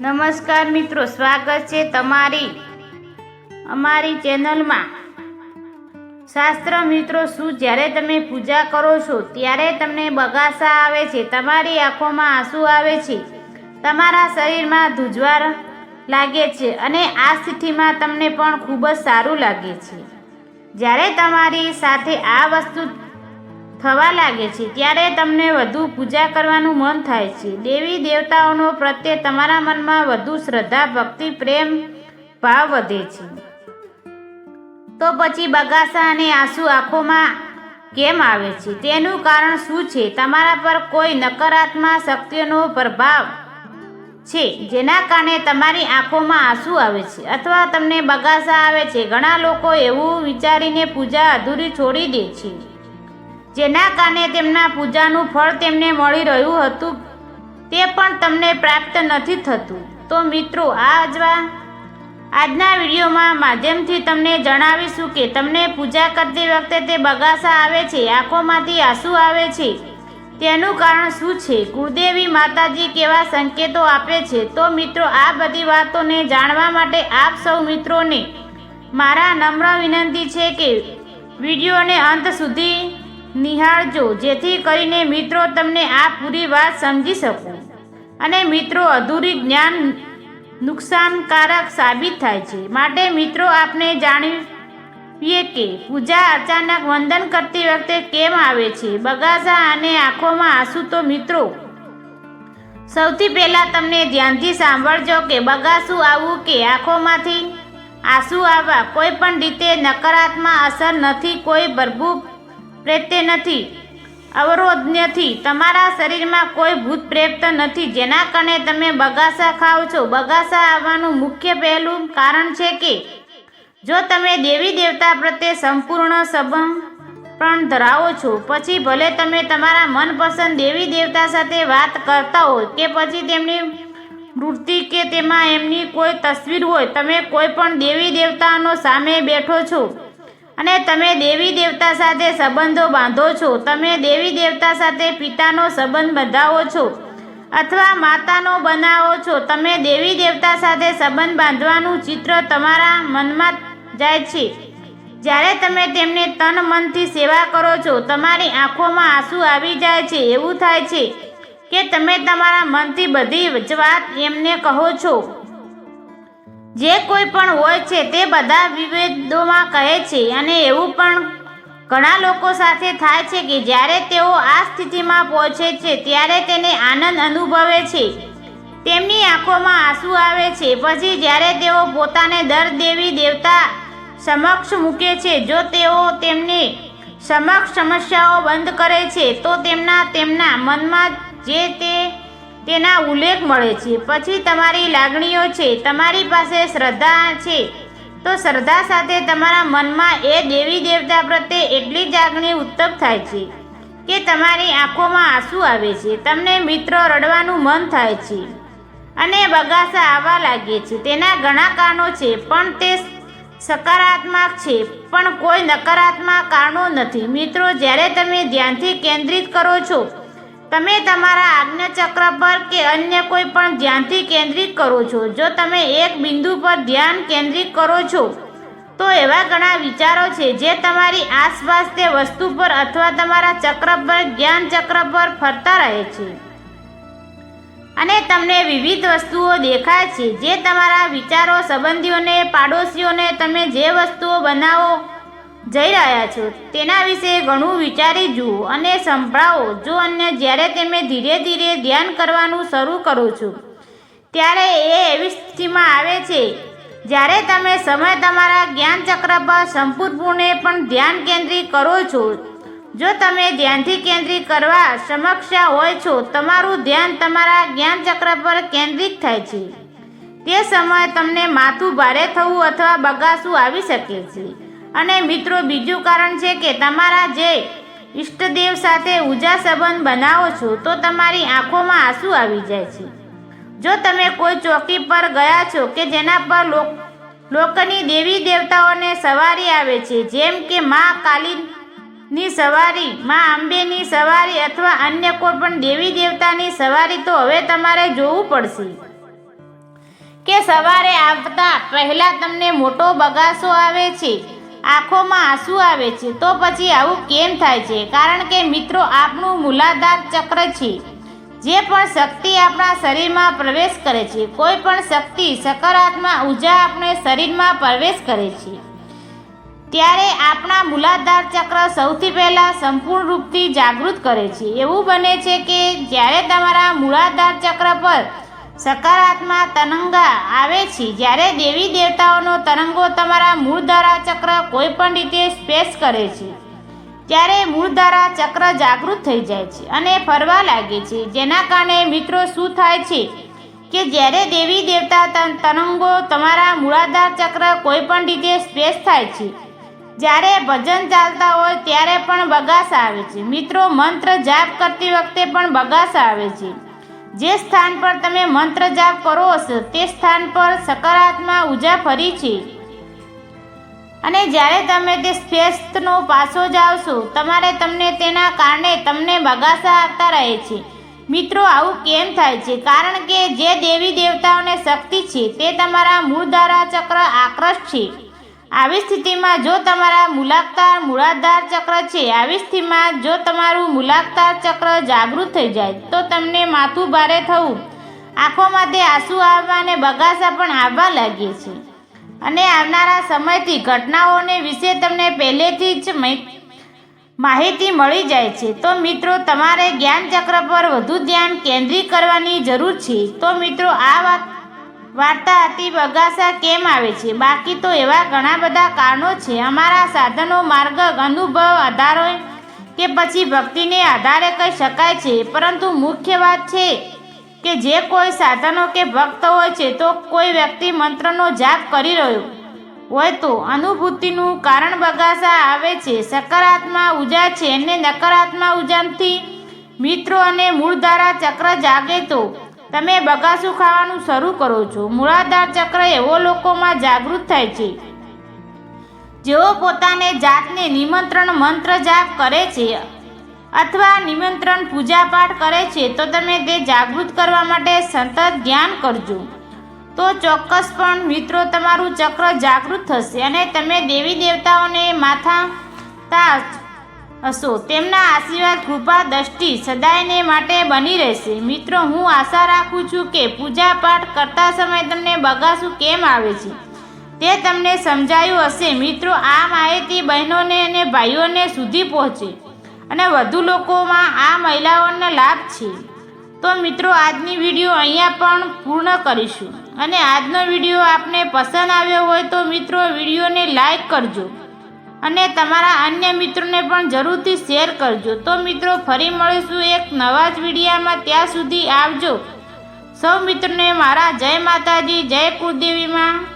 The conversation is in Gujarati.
નમસ્કાર મિત્રો, સ્વાગત છે તમારી અમારી ચેનલમાં. શાસ્ત્ર મિત્રો, શું જ્યારે તમે પૂજા કરો છો, ત્યારે તમને બગાસા આવે છે, તમારી આંખોમાં આંસુ આવે છે, તમારા શરીરમાં ધુજવાર લાગે છે અને આ સ્થિતિમાં તમને પણ ખૂબ જ સારું લાગે છે. જ્યારે તમારી સાથે આ વસ્તુ થવા લાગે છે, ત્યારે તમને વધુ પૂજા કરવાનું મન થાય છે. દેવી દેવતાઓનો પ્રત્યે તમારા મનમાં વધુ શ્રદ્ધા, ભક્તિ, પ્રેમ, ભાવ વધે છે. તો પછી બગાસા અને આંસુ આંખોમાં કેમ આવે છે? તેનું કારણ શું છે? તમારા પર કોઈ નકારાત્મક શક્તિઓનો પ્રભાવ છે, જેના કારણે તમારી આંખોમાં આંસુ આવે છે. અથવા તમને બગાસા આવે છે. ઘણા લોકો એવું વિચારીને પૂજા અધૂરી છોડી દે છે. જેના કારણે તેમના પૂજાનું ફળ તેમને મળી રહ્યું હતું. તે પણ તમને પ્રાપ્ત નથી થતું. તો મિત્રો, આ અજવા આજના વિડીયોમાં માધ્યમથી તમને જણાવીશું કે તમને પૂજા કરતી વખતે તે બગાસા આવે છે, આંખોમાંથી આંસુ આવે છે. તેનું કારણ શું છે? કુળદેવી માતાજી કેવા સંકેતો આપે છે? તો મિત્રો, આ બધી વાતોને જાણવા માટે આપ સૌ મિત્રોને મારા નમ્ર વિનંતી છે કે વિડીયોને અંત સુધી નિહાળજો. જેથી કરીને મિત્રો તમને આ પૂરી વાત સમજી શકો. અને મિત્રો, અધૂરી જ્ઞાન નુકસાનકારક સાબિત થાય છે. માટે મિત્રો આપણે જાણીએ કે પૂજા અચાનક વંદન કરતી વખતે કેમ આવે છે? બગાસા અને આંખોમાં આંસુ તો મિત્રો, સૌથી પહેલાં તમને ધ્યાનથી સાંભળજો કે બગાસું આવવું કે આંખોમાંથી આંસુ આવવા કોઈ પણ રીતે નકારાત્મક અસર નથી, કોઈ ભરભૂપ પ્રેત્ય નથી. અવરોધ નથી તમારા શરીરમાં કોઈ ભૂત પ્રેત નથી. જેના કારણે તમે બગાસા ખાઓ છો. બગાસા આવવાનું મુખ્ય પહેલું કારણ છે કે, જો તમે દેવી દેવતા પ્રત્યે સંપૂર્ણ સંબંધ પણ ધરાવો છો, પછી ભલે તમે તમારા મનપસંદ દેવી દેવતા સાથે વાત કરતા હોય કે પછી તેમની મૂર્તિ કે તેમાં એમની કોઈ તસવીર હોય, તમે કોઈ પણ દેવી દેવતાનો સામે બેઠો છો. અને તમે દેવી દેવતા સાથે સંબંધો બાંધો છો. તમે દેવી દેવતા સાથે પિતાનો સંબંધ બંધાવો છો અથવા માતાનો બનાવો છો. તમે દેવી દેવતા સાથે સંબંધ બાંધવાનું ચિત્ર તમારા મનમાં જાય છે. જ્યારે તમે તેમને તન મનથી સેવા કરો છો, તમારી આંખોમાં આંસુ આવી જાય છે. એવું થાય છે કે તમે તમારા મનથી બધી જ વાત એમને કહો છો. જે કોઈ પણ હોય છે, તે બધા વિવેદોમાં કહે છે. અને એવું પણ ઘણા લોકો સાથે થાય છે કે જ્યારે તેઓ આ સ્થિતિમાં પહોંચે છે, ત્યારે તેને આનંદ અનુભવે છે. તેમની આંખોમાં આંસુ આવે છે. પછી જ્યારે તેઓ પોતાને દર દેવી દેવતા સમક્ષ મૂકે છે, જો તેઓ તેમને સમક્ષ સમસ્યાઓ બંધ કરે છે, તો તેમના તેમના મનમાં જે તે તેના ઉલ્લેખ મળે છે. પછી તમારી લાગણીઓ છે. તમારી પાસે શ્રદ્ધા છે. તો શ્રદ્ધા સાથે તમારા મનમાં એ દેવી દેવતા પ્રત્યે એટલી જાગણી ઉત્તપ થાય છે કે તમારી આંખોમાં આંસુ આવે છે. તમને મિત્રો રડવાનું મન થાય છે અને બગાસા આવવા લાગે છે. તેના ઘણા કારણો છે, પણ તે સકારાત્મક છે. પણ કોઈ નકારાત્મક કારણો નથી. મિત્રો, જ્યારે તમે ધ્યાનથી કેન્દ્રિત કરો છો તમે તમારા આજ્ઞાચક્ર પર કે અન્ય કોઈ પણ ધ્યાનથી કેન્દ્રિત કરો છો? જો તમે એક બિંદુ પર ધ્યાન કેન્દ્રિત કરો છો, તો એવા ઘણા વિચારો છે જે તમારી આસપાસ તે વસ્તુ પર અથવા તમારા ચક્ર પર, જ્ઞાન ચક્ર પર ફરતા રહે છે. અને તમને વિવિધ વસ્તુઓ દેખાય છે જે તમારા વિચારો, સંબંધીઓને, પાડોશીઓને તમે જે વસ્તુઓ બનાવો જઈ રહ્યા છો. તેના વિશે ઘણું વિચારી જુઓ અને સંભળાવો. જો અન્ય જ્યારે તમે ધીરે ધીરે ધ્યાન કરવાનું શરૂ કરો છો, ત્યારે એ એવી સ્થિતિમાં આવે છે, જ્યારે તમે સમય તમારા જ્ઞાન ચક્ર પર સંપૂર્ણપણે પણ ધ્યાન કેન્દ્રિત કરો છો. જો તમે ધ્યાનથી કેન્દ્રિત કરવા સમક્ષ હોય છો, તમારું ધ્યાન તમારા જ્ઞાન ચક્ર પર કેન્દ્રિત થાય છે. તે સમયે તમને માથું ભારે થવું અથવા બગાસું આવી શકે છે. અને મિત્રો, બીજું કારણ છે કે તમારા જે ઈષ્ટદેવ સાથે ઉજા સંબંધ બનાવો છો, તો તમારી આંખોમાં આંસુ આવી જાય છે. જો તમે કોઈ ચોકી પર ગયા છો કે જેના પર લોકોની દેવી દેવતાઓને સવારી આવે છે, જેમ કે મા કાલીની સવારી, માં અંબેની સવારી અથવા અન્ય કોઈ પણ દેવી દેવતાની સવારી, તો હવે તમારે જોવું પડશે કે સવારે આવતા પહેલા તમને મોટો બગાસો આવે છે. આંખોમાં આંસુ આવે છે, તો પછી આવું કેમ થાય છે? કારણ કે મિત્રો, આપણું મૂલાધાર ચક્ર છે, જે પણ શક્તિ આપણા શરીરમાં પ્રવેશ કરે છે. કોઈ પણ શક્તિ સકારાત્મક ઊર્જા આપણે શરીરમાં પ્રવેશ કરે છે. ત્યારે આપણા મૂલાધાર ચક્ર સૌથી પહેલાં સંપૂર્ણ રૂપથી જાગૃત કરે છે. એવું બને છે કે જ્યારે તમારા મૂળાધાર ચક્ર પર સકારાત્મક તરંગા આવે છે. જ્યારે દેવી દેવતાઓનો તરંગો તમારા મૂળધારા ચક્ર કોઈ પણ રીતે સ્પેસ કરે છે, ત્યારે મૂળધારા ચક્ર જાગૃત થઈ જાય છે અને ફરવા લાગે છે. જેના કારણે મિત્રો શું થાય છે કે જ્યારે દેવી દેવતા તરંગો તમારા મૂળાધાર ચક્ર કોઈ પણ રીતે સ્પેસ થાય છે, જ્યારે ભજન ચાલતા હોય ત્યારે પણ બગાસા આવે છે. મિત્રો મંત્ર જાપ કરતી વખતે પણ બગાસા આવે છે. જે સ્થાન પર તમે મંત્ર જાપ કરો છો તે સ્થાન પર સકારાત્મક ઊર્જા ફરી છે. અને જ્યારે તમે તે સ્પેસનો જાઓ છો, તમારે તમને તેના કારણે તમને બગાસા આવતા રહે છે. મિત્રો, આવું કેમ થાય છે? કારણ કે જે દેવી દેવતાઓને શક્તિ છે, તે તમારા મૂળધારા ચક્ર આકર્ષ છે. આવી સ્થિતિમાં જો તમારા મૂલાધાર મૂળાધાર ચક્ર છે, આવી સ્થિતિમાં જો તમારું મૂલાધાર ચક્ર જાગૃત થઈ જાય, તો તમને માથું ભારે થવું આંખોમાંથી આંસુ આવવા અને બગાસા પણ આવવા લાગે છે. અને આવનારા સમયથી ઘટનાઓને વિશે તમને પહેલેથી જ માહિ- માહિતી મળી જાય છે. તો મિત્રો, તમારે જ્ઞાન ચક્ર પર વધુ ધ્યાન કેન્દ્રિત કરવાની જરૂર છે. તો મિત્રો, આ વાત વાર્તા હતી બગાસા કેમ આવે છે? બાકી તો એવા ઘણા બધા કારણો છે. અમારા સાધનો, માર્ગ, અનુભવ આધારો કે પછી ભક્તિને આધારે કહી શકાય છે. પરંતુ મુખ્ય વાત છે કે જે કોઈ સાધનો કે ભક્ત હોય છે, તો કોઈ વ્યક્તિ મંત્રનો જાપ કરી રહ્યો હોય તો અનુભૂતિનું કારણ બગાસા આવે છે. સકારાત્મક ઉજા છે અને નકારાત્મક ઉજાનથી મિત્રો અને મૂળધારા ચક્ર જાગે તો તમે બગાસું ખાવાનું શરૂ કરો છો. મૂળાધાર ચક્ર એવો લોકોમાં જાગૃત થાય છે, જેઓ પોતાને જાતને નિમંત્રણ મંત્ર જાપ કરે છે અથવા નિમંત્રણ પૂજાપાઠ કરે છે, તો તમે તે જાગૃત કરવા માટે સતત ધ્યાન કરજો. તો ચોક્કસ પણ મિત્રો, તમારું ચક્ર જાગૃત થશે અને તમે દેવી દેવતાઓને માથા તા હશો. તેમના આશીર્વાદ, કૃપા, દ્રષ્ટિ સદાયને માટે બની રહેશે. મિત્રો, હું આશા રાખું છું કે પૂજા પાઠ કરતા સમયે તમને બગાસું કેમ આવે છે? તે તમને સમજાયું હશે. મિત્રો, આ માહિતી બહેનોને અને ભાઈઓને સુધી પહોંચે અને વધુ લોકોમાં આ મહિલાઓને લાભ છે. તો મિત્રો, આજની વીડિયો અહીંયા પણ પૂર્ણ કરીશું. અને આજનો વીડિયો આપને પસંદ આવ્યો હોય તો મિત્રો, વિડીયોને લાઈક કરજો. અને તમારા અન્ય મિત્રોને પણ જરૂરથી શેર કરજો. તો મિત્રો, ફરી મળીશું એક નવા જ વિડીયામાં. ત્યાં સુધી આવજો. સૌ મિત્રોને મારા જય માતાજી, જય કુળદેવીમાં.